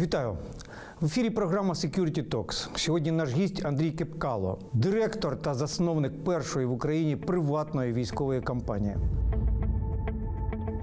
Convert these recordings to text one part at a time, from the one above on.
Вітаю в ефірі. Програма Security Talks. Сьогодні наш гість Андрій Кепкало, директор та засновник першої в Україні приватної військової компанії.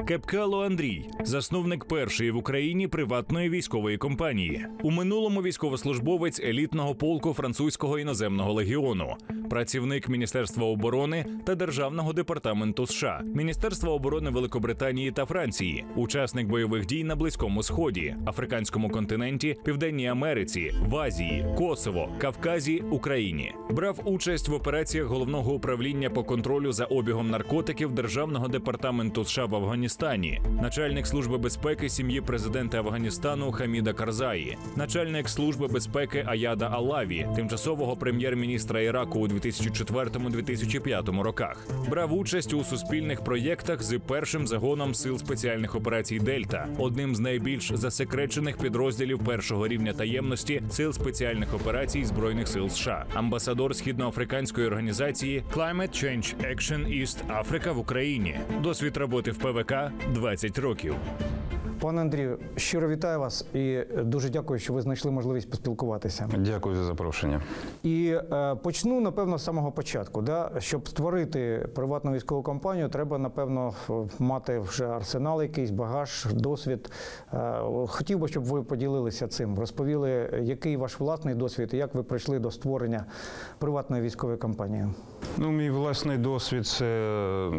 Кепкало Андрій, засновник першої в Україні приватної військової компанії. У минулому військовослужбовець елітного полку французького іноземного легіону, працівник Міністерства оборони та Державного департаменту США, Міністерства оборони Великобританії та Франції, учасник бойових дій на Близькому Сході, Африканському континенті, Південній Америці, в Азії, Косово, Кавказі, Україні. Брав участь в операціях головного управління по контролю за обігом наркотиків Державного департаменту США в Афганістані, начальник служби безпеки сім'ї президента Афганістану Хаміда Карзаї, начальник служби безпеки Аяда Алаві, тимчасового прем'єр-міністра Іраку у 2004-2005 роках. Брав участь у суспільних проєктах з першим загоном сил спеціальних операцій Дельта, одним з найбільш засекречених підрозділів першого рівня таємності сил спеціальних операцій збройних сил США, амбасадор східноафриканської організації Climate Change Action East Africa в Україні. Досвід роботи в ПВК 20 років. Пане Андрію, щиро вітаю вас і дуже дякую, що ви знайшли можливість поспілкуватися. Дякую за запрошення. І е, почну напевно з самого початку. Да? Щоб створити приватну військову компанію, треба напевно мати вже арсенал, якийсь багаж, досвід. Е, хотів би, щоб ви поділилися цим, розповіли, який ваш власний досвід і як ви прийшли до створення приватної військової компанії. Ну, мій власний досвід це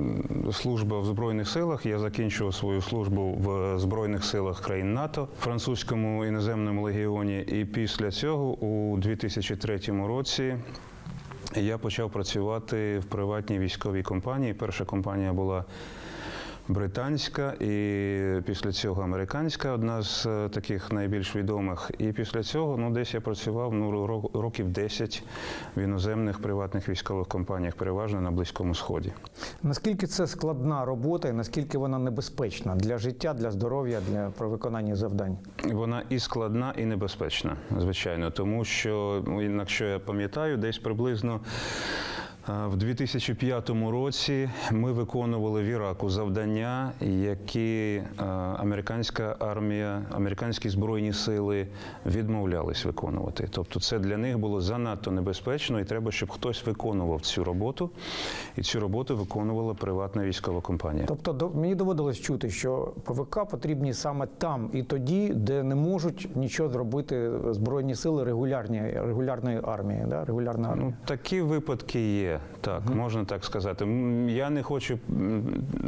служба в Збройних силах. Я закінчував свою службу в Збройних силах країн НАТО, французькому іноземному легіоні. І після цього, у 2003 році, я почав працювати в приватній військовій компанії. Перша компанія була британська, і після цього американська, одна з е, таких найбільш відомих. І після цього, ну, десь я працював ну, років 10 в іноземних приватних військових компаніях, переважно на Близькому Сході. Наскільки це складна робота і наскільки вона небезпечна для життя, для здоров'я, для про виконання завдань? Вона і складна, і небезпечна, звичайно, тому що, ну, якщо я пам'ятаю, десь приблизно. В 2005 році ми виконували в Іраку завдання, які американська армія, американські збройні сили відмовлялись виконувати. Тобто, це для них було занадто небезпечно, і треба, щоб хтось виконував цю роботу, і цю роботу виконувала приватна військова компанія. Тобто до- мені доводилось чути, що ПВК потрібні саме там і тоді, де не можуть нічого зробити збройні сили регулярні, регулярної армії. Да? Регулярна армія. Ну, такі випадки є, так, можна так сказати. Я не хочу,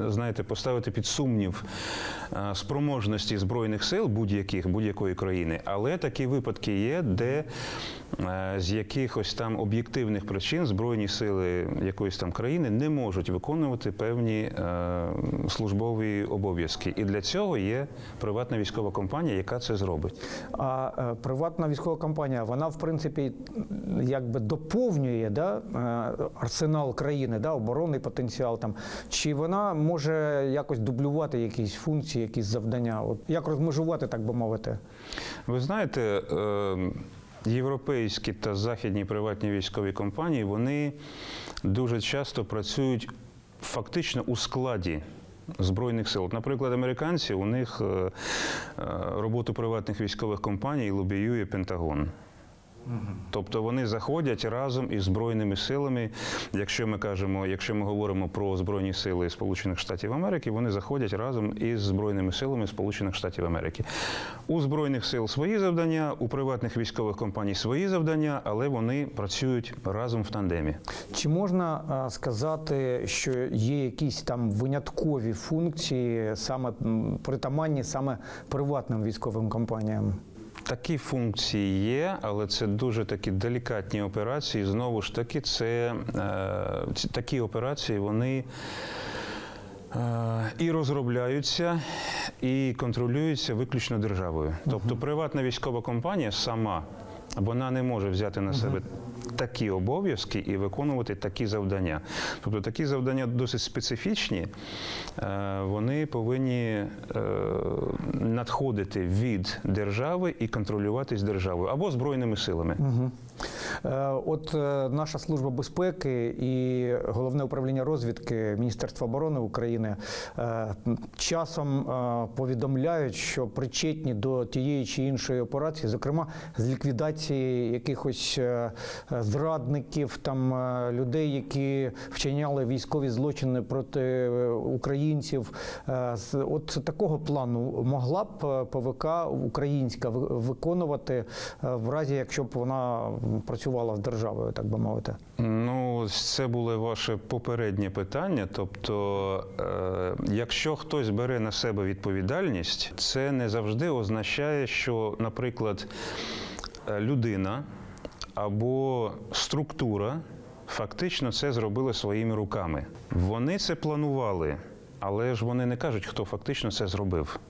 знаєте, поставити під сумнів спроможності Збройних сил будь-яких, будь-якої країни, але такі випадки є, де е, з якихось там об'єктивних причин Збройні сили якоїсь там країни не можуть виконувати певні е, службові обов'язки. І для цього є приватна військова компанія, яка це зробить. А е, приватна військова компанія, вона в принципі якби доповнює да, е, арсенал країни, да, оборонний потенціал там. Чи вона може якось дублювати якісь функції, якісь завдання? От як розмежувати, так би мовити? Ви знаєте, е, європейські та західні приватні військові компанії вони дуже часто працюють фактично у складі. Збройних сил, наприклад, американці у них е, е, роботу приватних військових компаній лобіює Пентагон. Тобто вони заходять разом із збройними силами. Якщо ми кажемо, якщо ми говоримо про збройні сили Сполучених Штатів Америки, вони заходять разом із збройними силами Сполучених Штатів Америки. У збройних сил свої завдання, у приватних військових компаній свої завдання, але вони працюють разом в тандемі. Чи можна сказати, що є якісь там виняткові функції, саме притаманні саме приватним військовим компаніям? Такі функції є, але це дуже такі делікатні операції. Знову ж таки, це е, такі операції вони е, і розробляються, і контролюються виключно державою. Тобто приватна військова компанія сама вона не може взяти на себе. Такі обов'язки і виконувати такі завдання. Тобто такі завдання досить специфічні, е, вони повинні е, надходити від держави і контролюватись державою або збройними силами. Е, От е, наша служба безпеки і головне управління розвідки Міністерства оборони України е, часом е, повідомляють, що причетні до тієї чи іншої операції, зокрема з ліквідації якихось е, е, зрадників, там е, людей, які вчиняли військові злочини проти е, українців. Е, От такого плану могла б е, ПВК українська виконувати е, в разі, якщо б вона м, працювала з державою, так би мовити. Ну, це було ваше попереднє питання. Тобто, е, якщо хтось бере на себе відповідальність, це не завжди означає, що, наприклад, е, людина або структура фактично це зробили своїми руками. Вони це планували, але ж вони не кажуть, хто фактично це зробив.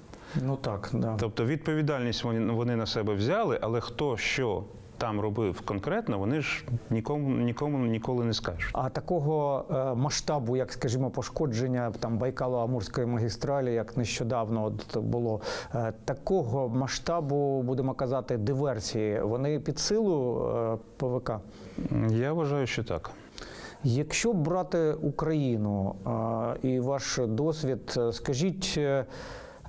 Ну так, да. Тобто відповідальність вони на себе взяли, але хто що там робив конкретно, вони ж нікому нікому ніколи не скажуть. А такого е, масштабу, як скажімо, пошкодження там Байкало-Амурської магістралі, як нещодавно от було, е, такого масштабу, будемо казати, диверсії, вони під силу е, ПВК. Я вважаю, що так. Якщо брати Україну е, і ваш досвід, скажіть.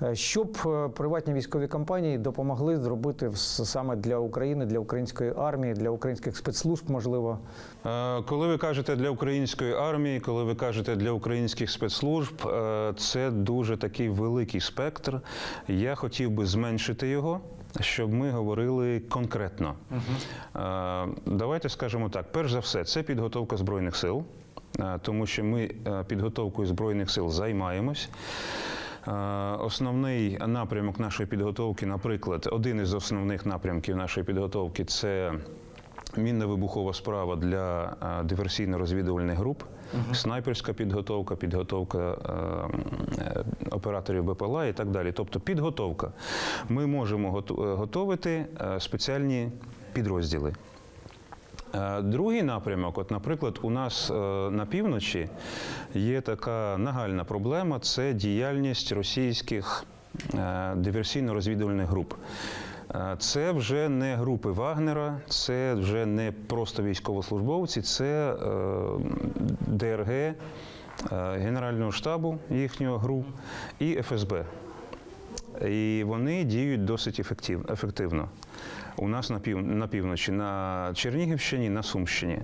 Е, е, Що б е, приватні військові компанії допомогли зробити саме для України, для української армії, для українських спецслужб, можливо? Е, Коли ви кажете для української армії, коли ви кажете для українських спецслужб, це дуже такий великий спектр. Я хотів би зменшити його, щоб ми говорили конкретно. Е, Давайте скажемо так: перш за все, це підготовка збройних сил, тому що ми підготовкою збройних сил займаємось. Е, Основний напрямок нашої підготовки, наприклад, один із основних напрямків нашої підготовки це мінно-вибухова справа для е, диверсійно-розвідувальних груп, снайперська підготовка, підготовка е, операторів БПЛА і так далі. Тобто підготовка. Ми можемо готовити спеціальні підрозділи. Е, Другий напрямок, от, наприклад, у нас е, на півночі є така нагальна проблема це діяльність російських е, диверсійно-розвідувальних груп. Це вже не групи Вагнера, це вже не просто військовослужбовці, це ДРГ, Генерального штабу їхнього груп і ФСБ. І вони діють досить ефектив, ефективно. У нас на, пів, на півночі, на Чернігівщині, на Сумщині.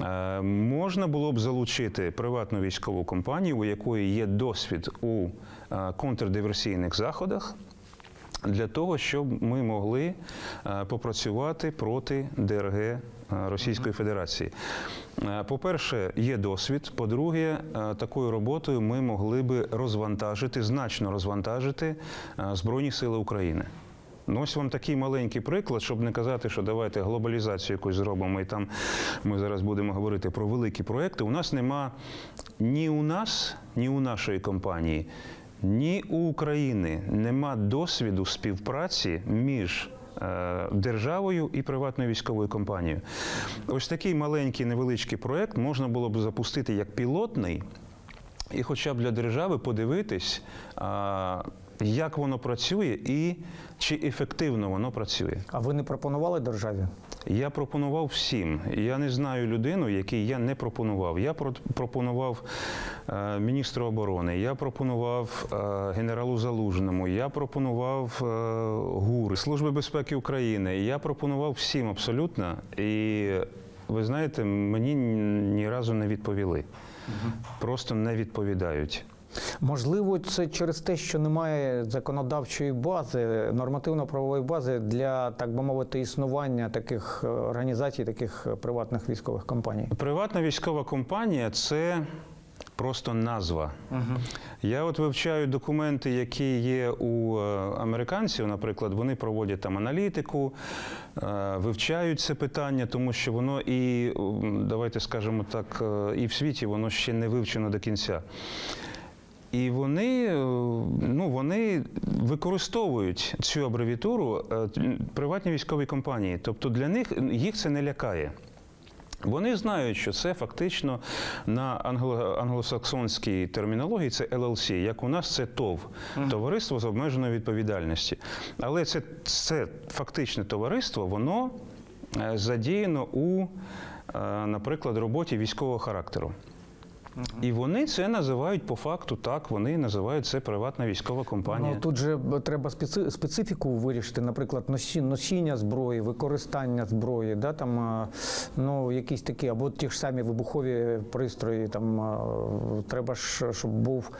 Е, можна було б залучити приватну військову компанію, у якої є досвід у е, контрдиверсійних заходах, для того, щоб ми могли е, попрацювати проти ДРГ Російської Федерації. По-перше, є досвід. По-друге, такою роботою ми могли би розвантажити, значно розвантажити Збройні Сили України. Ну, ось вам такий маленький приклад, щоб не казати, що давайте глобалізацію якусь зробимо, і там ми зараз будемо говорити про великі проекти. У нас нема ні у нас, ні у нашої компанії, ні у України нема досвіду співпраці між е, державою і приватною військовою компанією. Ось такий маленький невеличкий проект можна було б запустити як пілотний, і хоча б для держави подивитись, як воно працює і чи ефективно воно працює. А ви не пропонували державі? Я пропонував всім. Я не знаю людину, якій я не пропонував. Я пропонував е, міністру оборони, я пропонував е, генералу Залужному, я пропонував е, ГУР, Служби безпеки України. Я пропонував всім абсолютно. І ви знаєте, мені ні разу не відповіли. Просто не відповідають. Можливо, це через те, що немає законодавчої бази, нормативно-правової бази для, так би мовити, існування таких е, організацій, таких е, приватних військових компаній. Приватна військова компанія це просто назва. Я от вивчаю документи, які є у е, американців, наприклад, вони проводять там аналітику, вивчають це питання, тому що воно і, давайте скажемо так, і в світі воно ще не вивчено до кінця. І вони, е, ну, вони використовують цю абревіатуру е, приватні військові компанії. Тобто для них їх це не лякає. Вони знають, що це фактично на англо- англосаксонській термінології це LLC, як у нас це ТОВ, товариство з обмеженою відповідальністю. Але це, це фактичне товариство, воно е, задіяно у, наприклад, роботі військового характеру. І вони це називають по факту так, вони називають це приватна військова компанія. Ну тут же треба специ- специфіку вирішити, наприклад, носі- носіння зброї, використання зброї, да, там, ну, якісь такі, або ті ж самі вибухові пристрої, там, треба ж, щоб був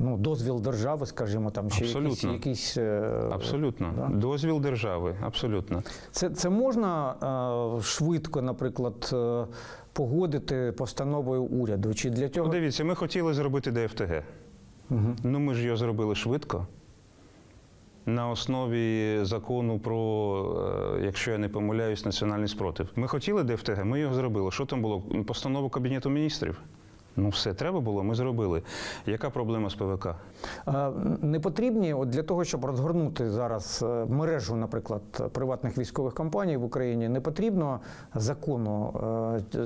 ну, дозвіл держави, скажімо, там, чи якісь, Абсолютно. якісь е, Абсолютно. да. Дозвіл держави, абсолютно. Це, це можна е, швидко, наприклад, е, погодити постановою уряду? Чи для Ну, цього дивіться, ми хотіли зробити ДФТГ. Угу. Ну, ми ж його зробили швидко. На основі закону про, е, якщо я не помиляюсь, національний спротив. Ми хотіли ДФТГ, ми його зробили. Що там було? Постанова Кабінету міністрів. Ну, все треба було, ми зробили. Яка проблема з ПВК? Е, Не потрібні от для того, щоб розгорнути зараз е, мережу, наприклад, приватних військових компаній в Україні, не потрібно закону, е,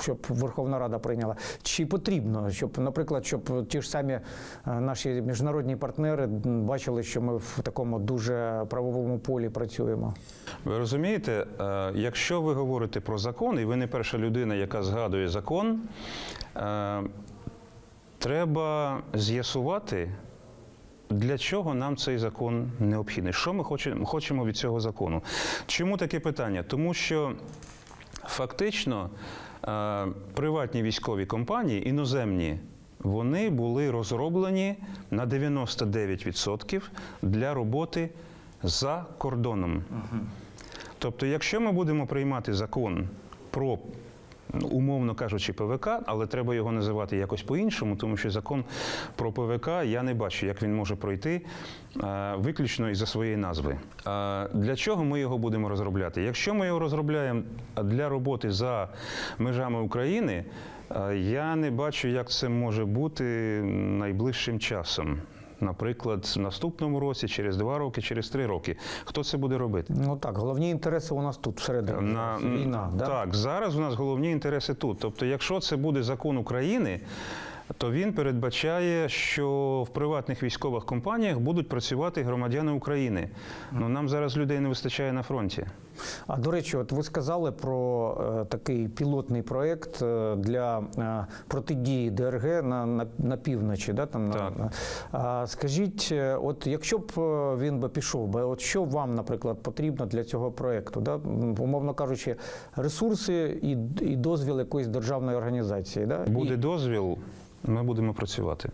щоб Верховна Рада прийняла. Чи потрібно, щоб, наприклад, щоб ті ж самі е, наші міжнародні партнери бачили, що ми в такому дуже правовому полі працюємо? Ви розумієте, е, якщо ви говорите про закон, і ви не перша людина, яка згадує закон, е, треба з'ясувати, для чого нам цей закон необхідний. Що ми хоче- хочемо від цього закону? Чому таке питання? Тому що фактично е, приватні військові компанії, іноземні, вони були розроблені на 99% для роботи за кордоном. Тобто, якщо ми будемо приймати закон про, умовно кажучи, ПВК, але треба його називати якось по-іншому, тому що закон про ПВК я не бачу, як він може пройти е, виключно із-за своєї назви. Для чого ми його будемо розробляти? Якщо ми його розробляємо для роботи за межами України, е, я не бачу, як це може бути найближчим часом. Наприклад, в наступному році, через два роки, через три роки. Хто це буде робити? Ну так, головні інтереси у нас тут всередині. На, Війна, да? Так, зараз у нас головні інтереси тут. Тобто, якщо це буде закон України, то він передбачає, що в приватних військових компаніях будуть працювати громадяни України. Ну нам зараз людей не вистачає на фронті. А до речі, от ви сказали про е, такий пілотний проєкт е, для е, протидії ДРГ на, на, на півночі. Да, там, Так. на- а, скажіть, от якщо б він би пішов, би, от що вам, наприклад, потрібно для цього проєкту? Да? Умовно кажучи, ресурси і, і дозвіл якоїсь державної організації. Да? Буде І, дозвіл, ми будемо працювати.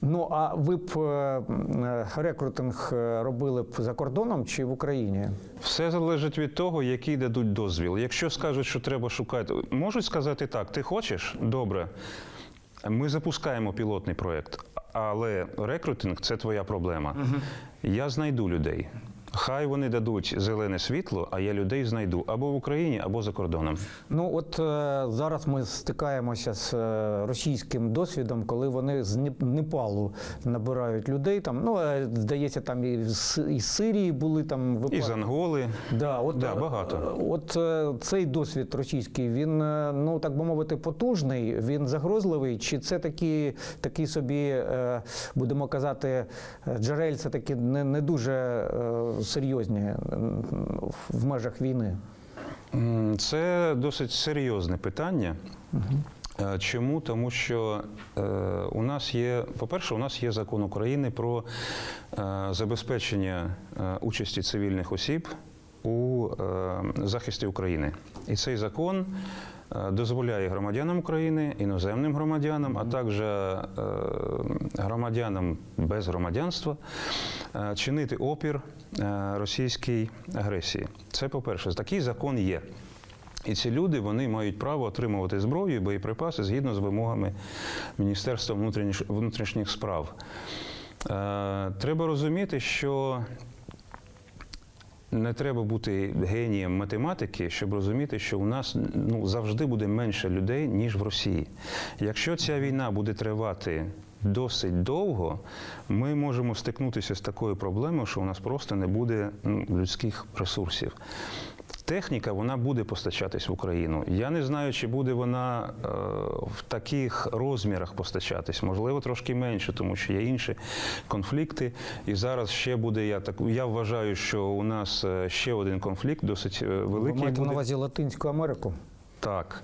ну а ви б е, е, рекрутинг е, робили б за кордоном чи в Україні? Все залежить від того, який дадуть дозвіл. Якщо скажуть, що треба шукати, можуть сказати так: ти хочеш? Добре. Ми запускаємо пілотний проєкт, але рекрутинг це твоя проблема. Я знайду людей. Хай вони дадуть зелене світло, а я людей знайду або в Україні, або за кордоном. Ну от е, зараз ми стикаємося з е, російським досвідом, коли вони з Неп- Непалу набирають людей. Там ну е, здається, там і з із Сирії були там І з Анголи. Да, от, Да, е, багато. От е, цей досвід російський, він, е, ну так би мовити, потужний, він загрозливий, чи це такі, такі собі, е, будемо казати, е, джерельця такі не, не дуже е, серйозні в межах війни? Це досить серйозне питання. Е, Чому? Тому що е, у нас є, по-перше, у нас є закон України про е, забезпечення е, участі цивільних осіб у е, захисті України. І цей закон е, дозволяє громадянам України, іноземним громадянам, а також е, громадянам без громадянства е, чинити опір е, російській агресії. Це по-перше, такий закон є. І ці люди вони мають право отримувати зброю і боєприпаси згідно з вимогами Міністерства внутрішніх, внутрішніх справ. Е, треба розуміти, що не треба бути генієм математики, щоб розуміти, що у нас ну, завжди буде менше людей, ніж в Росії. Якщо ця війна буде тривати досить довго, ми можемо стикнутися з такою проблемою, що у нас просто не буде ну, людських ресурсів. техніка вона буде постачатись в Україну. Я не знаю, чи буде вона е, в таких розмірах постачатись. Можливо, трошки менше, тому що є інші конфлікти. І зараз ще буде. Я так я вважаю, що у нас е, ще один конфлікт, досить е, Ви великий. маєте на увазі Латинську Америку? Так.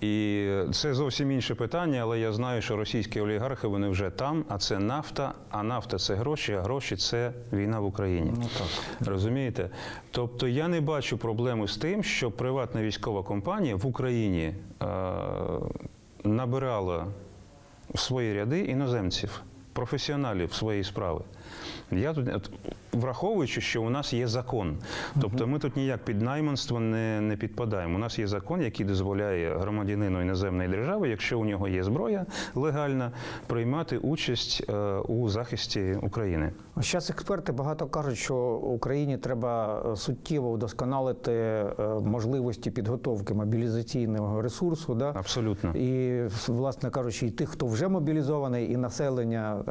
І це зовсім інше питання, але я знаю, що російські олігархи вони вже там, а це нафта, а нафта це гроші, а гроші це війна в Україні. Ну так. Розумієте? Тобто я не бачу проблеми з тим, що приватна військова компанія в Україні е, набирала в свої ряди іноземців, професіоналів своєї справи. Я тут, от, враховуючи, що у нас є закон, тобто ми тут ніяк під найманство не, не підпадаємо. У нас є закон, який дозволяє громадянину іноземної держави, якщо у нього є зброя легальна, приймати участь е, у захисті України. Зараз експерти багато кажуть, що Україні треба е, суттєво удосконалити е, можливості підготовки мобілізаційного ресурсу. Да? Абсолютно. І, власне кажучи, і тих, хто вже мобілізований, і населення.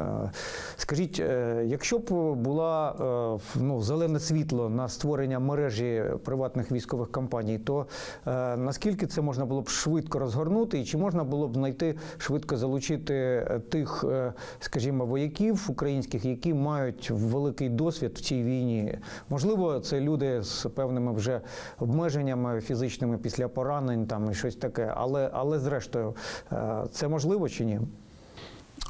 Скажіть, якщо б була е, ну, зелене світло на створення мережі приватних військових компаній, то е, наскільки це можна було б швидко розгорнути, і чи можна було б знайти швидко залучити е, тих, скажімо, вояків українських, які мають великий досвід в цій війні? Можливо, це люди з певними вже обмеженнями фізичними після поранень там і щось таке, але, але зрештою, це можливо чи ні?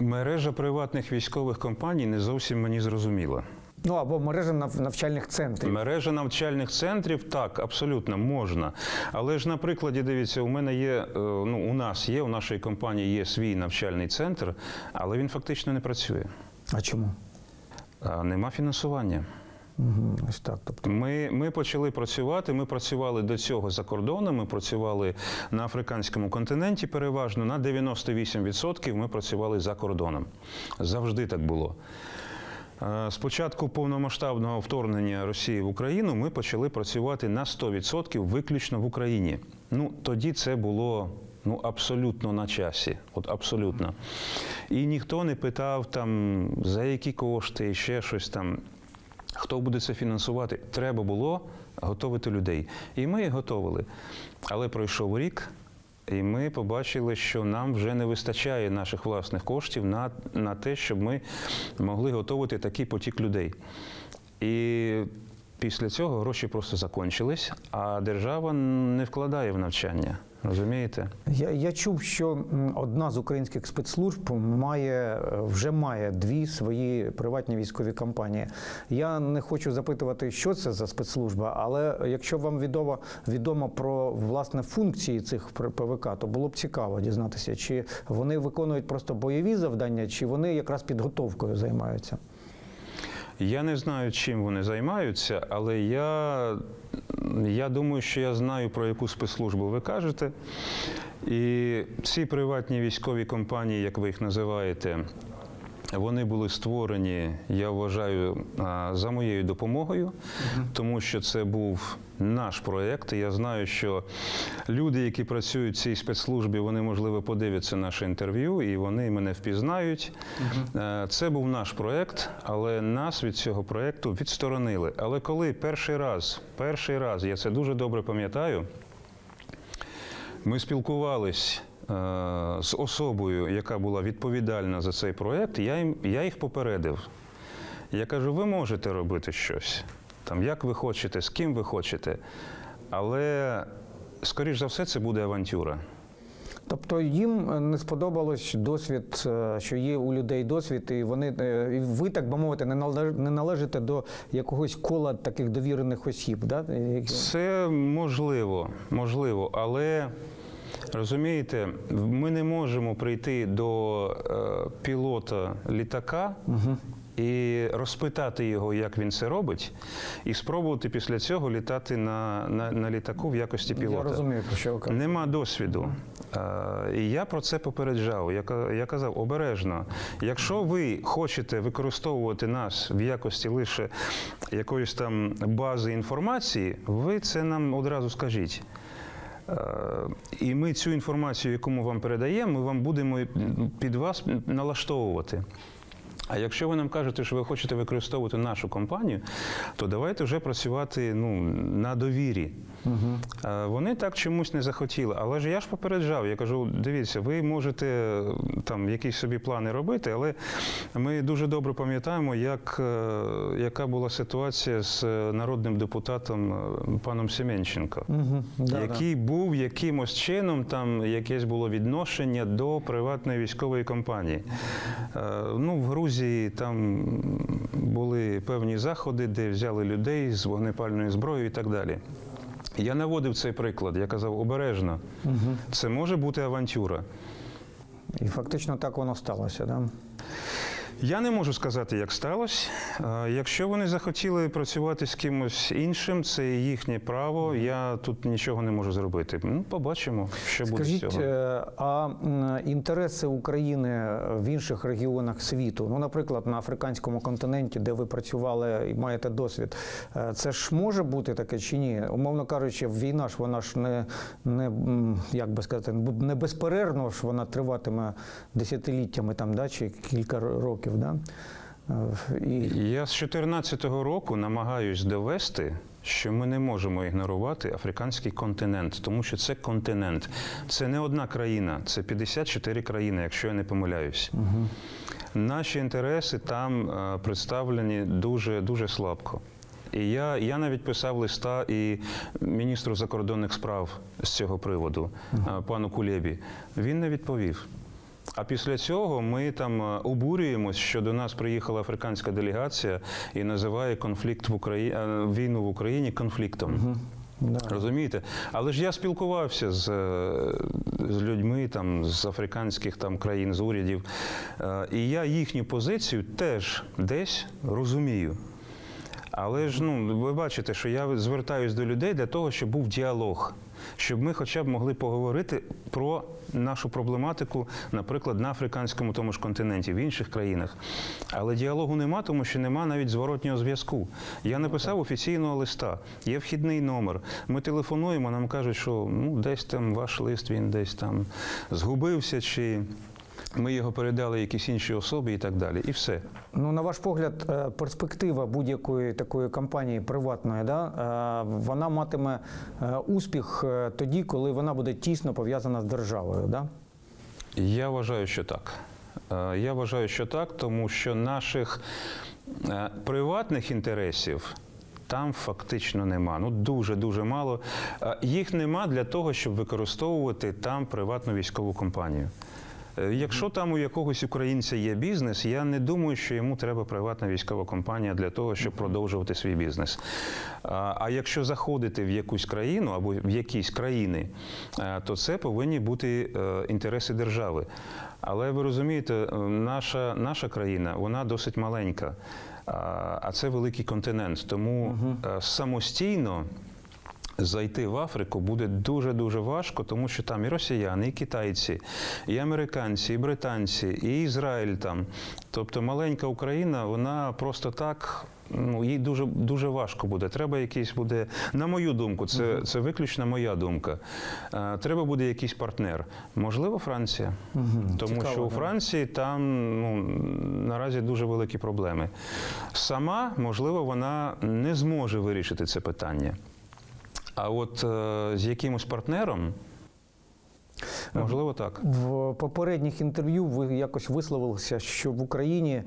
Мережа приватних військових компаній не зовсім мені зрозуміла. Ну або мережа навчальних центрів. Мережа навчальних центрів так, абсолютно можна. Але ж на прикладі, дивіться, у мене є, е, ну у нас є, у нашої компанії є свій навчальний центр, але він фактично не працює. А чому? А Нема фінансування. Ось так. Тобто, Ми, ми почали працювати. Ми працювали до цього за кордоном. Ми працювали на африканському континенті. Переважно на 98% ми працювали за кордоном. Завжди так було. Е, З початку повномасштабного вторгнення Росії в Україну ми почали працювати на 100% виключно в Україні. Ну тоді це було ну абсолютно на часі. От абсолютно. І ніхто не питав там за які кошти, ще щось там. Хто буде це фінансувати? Треба було готувати людей. І ми їх готовили. Але пройшов рік, і ми побачили, що нам вже не вистачає наших власних коштів на, на те, щоб ми могли готувати такий потік людей. І після цього гроші просто закончились, а держава не вкладає в навчання. Розумієте? я, я чув, що одна з українських спецслужб має е, вже має дві свої приватні військові компанії. Я не хочу запитувати, що це за спецслужба, але якщо вам відомо відомо про власне функції цих ПВК, то було б цікаво дізнатися, чи вони виконують просто бойові завдання, чи вони якраз підготовкою займаються. Я не знаю, чим вони займаються, але я, я думаю, що я знаю, про яку спецслужбу ви кажете. І ці приватні військові компанії, як ви їх називаєте, вони були створені, я вважаю, за моєю допомогою, тому що це був наш проєкт. Я знаю, що люди, які працюють в цій спецслужбі, вони можливо подивляться наше інтерв'ю і вони мене впізнають. Е, Це був наш проєкт, але нас від цього проєкту відсторонили. Але коли перший раз, перший раз, я це дуже добре пам'ятаю. Ми спілкувались з особою, яка була відповідальна за цей проєкт. Я, їм, я їх попередив. Я кажу, ви можете робити щось, там, як ви хочете, з ким ви хочете, але, скоріш за все, це буде авантюра. Тобто їм е, не сподобалось досвід, е, що є у людей досвід, і вони е, і ви, так би мовити, не належите до якогось кола таких довірених осіб. Да? Це можливо, можливо, але розумієте, ми не можемо прийти до е, пілота літака і розпитати його, як він це робить, і спробувати після цього літати на, на, на літаку в якості пілота. Я розумію, про що ви кажете. Нема досвіду. Е, І я про це попереджав. Я, я казав обережно. Якщо ви хочете використовувати нас в якості лише якоїсь там бази інформації, ви це нам одразу скажіть. Е, І ми цю інформацію, яку ми вам передаємо, ми вам будемо під вас налаштовувати. А якщо ви нам кажете, що ви хочете використовувати нашу компанію, то давайте вже працювати ну, на довірі. Е, Вони так чомусь не захотіли. Але ж я ж попереджав, я кажу: дивіться, ви можете там якісь собі плани робити, але ми дуже добре пам'ятаємо, як, е, яка була ситуація з е, народним депутатом е, паном Семенченко. Угу. Да, який був якимось чином, там якесь було відношення до приватної військової компанії. Ну, в Грузії там були певні заходи, де взяли людей з вогнепальною зброєю і так далі. Я наводив цей приклад, я казав обережно, це може бути авантюра. І фактично так воно сталося. Да? Я не можу сказати, як сталося. Е, Якщо вони захотіли працювати з кимось іншим, це їхнє право. Я тут нічого не можу зробити. Ну, побачимо, що буде з цього. е, а інтереси України в інших регіонах світу, ну, наприклад, на африканському континенті, де ви працювали і маєте досвід, е, це ж може бути таке чи ні? Умовно кажучи, війна ж вона ж не, не як би сказати, не безперервно ж вона триватиме десятиліттями там, да, чи кілька ро- років. Да? Е, І Я з 2014 року намагаюсь довести, що ми не можемо ігнорувати африканський континент, тому що це континент. Це не одна країна, це 54 країни, якщо я не помиляюсь. Наші інтереси там е, представлені дуже дуже слабко. І я, я навіть писав листа і міністру закордонних справ з цього приводу, е, пану Кулєбі. Він не відповів. А після цього ми там е, обурюємось, що до нас приїхала африканська делегація і називає конфлікт в Україні війну в Україні конфліктом. да. Розумієте? Але ж я спілкувався з, е, з людьми там, з африканських там, країн, з урядів, е, і я їхню позицію теж десь розумію. Але ж ну, ви бачите, що я звертаюсь до людей для того, щоб був діалог, щоб ми хоча б могли поговорити про нашу проблематику, наприклад, на африканському тому ж континенті, в інших країнах. Але діалогу нема, тому що нема навіть зворотнього зв'язку. Я написав офіційного листа, є вхідний номер. Ми телефонуємо, нам кажуть, що ну, десь там ваш лист, він десь там згубився, чи ми його передали якійсь іншій особі і так далі. І все. Ну, на ваш погляд, е, перспектива будь-якої такої компанії приватної, да, е, вона матиме е, успіх тоді, коли вона буде тісно пов'язана з державою. Да? Я вважаю, що так. Я вважаю, що так, тому що наших приватних інтересів. Там фактично нема. Ну дуже дуже мало. Їх нема для того, щоб використовувати там приватну військову компанію. Е, Якщо там у якогось українця є бізнес, я не думаю, що йому треба приватна військова компанія для того, щоб продовжувати свій бізнес. А якщо заходити в якусь країну або в якісь країни, е, то це повинні бути е, інтереси держави. Але ви розумієте, наша, наша країна вона досить маленька, а це великий континент. Тому е, самостійно. Зайти в Африку буде дуже дуже важко, тому що там і росіяни, і китайці, і американці, і британці, і Ізраїль там. Тобто маленька Україна, вона просто так. Ну, їй дуже дуже важко буде. Треба якийсь буде, на мою думку, це, це виключно моя думка. Е, треба буде якийсь партнер. Можливо, Франція. Тому Цікаво, що у. Франції там ну, наразі дуже великі проблеми. Сама, можливо, вона не зможе вирішити це питання. А от е, з якимось партнером, можливо, так. В попередніх інтерв'ю ви якось висловилися, що в Україні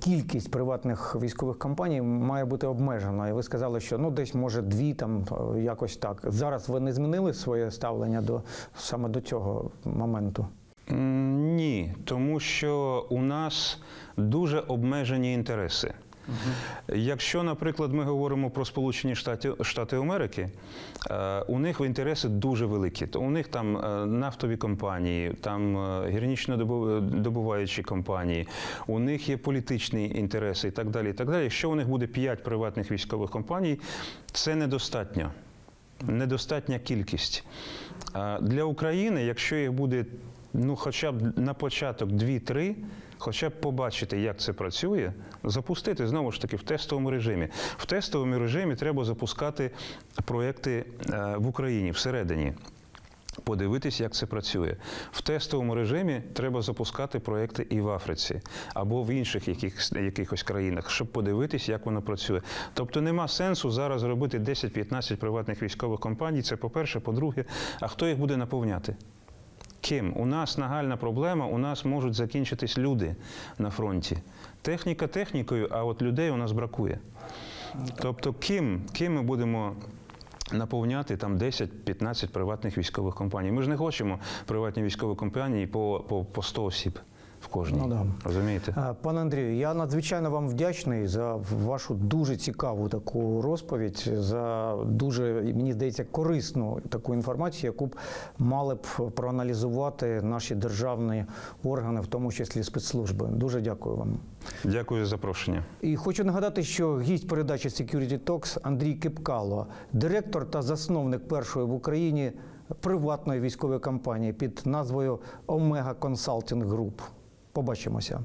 кількість приватних військових компаній має бути обмежена. І ви сказали, що ну десь може дві там е, якось так. Зараз ви не змінили своє ставлення до саме до цього моменту. Ні, тому що у нас дуже обмежені інтереси. Якщо, наприклад, ми говоримо про Сполучені Штати, Штати Америки, е, у них інтереси дуже великі. У них там е, нафтові компанії, там е, гірнічно-добуваючі компанії, у них є політичні інтереси і так далі. І так далі. Якщо у них буде 5 приватних військових компаній, це недостатньо. Недостатня кількість. Для України, якщо їх буде ну, хоча б на початок 2-3, хоча б побачити, як це працює, запустити знову ж таки в тестовому режимі. В тестовому режимі треба запускати проекти е, в Україні всередині. Подивитись, як це працює. В тестовому режимі треба запускати проекти і в Африці або в інших яких, якихось країнах, щоб подивитись, як воно працює. Тобто нема сенсу зараз робити 10-15 приватних військових компаній. Це по-перше, по-друге, а хто їх буде наповняти? Ким? У нас нагальна проблема, у нас можуть закінчитись люди на фронті. Техніка технікою, а от людей у нас бракує. Тобто, ким, ким ми будемо наповняти там 10-15 приватних військових компаній? Ми ж не хочемо приватні військові компанії по, по, по 100 осіб в кожній. Ну да. Розумієте? Е, Пане Андрію, я надзвичайно вам вдячний за вашу дуже цікаву таку розповідь, за дуже, мені здається, корисну таку інформацію, яку б мали б проаналізувати наші державні органи, в тому числі спецслужби. Дуже дякую вам. Дякую за запрошення. І хочу нагадати, що гість передачі Security Talks Андрій Кипкало, директор та засновник першої в Україні приватної військової компанії під назвою Омега Consulting Group. Побачимося.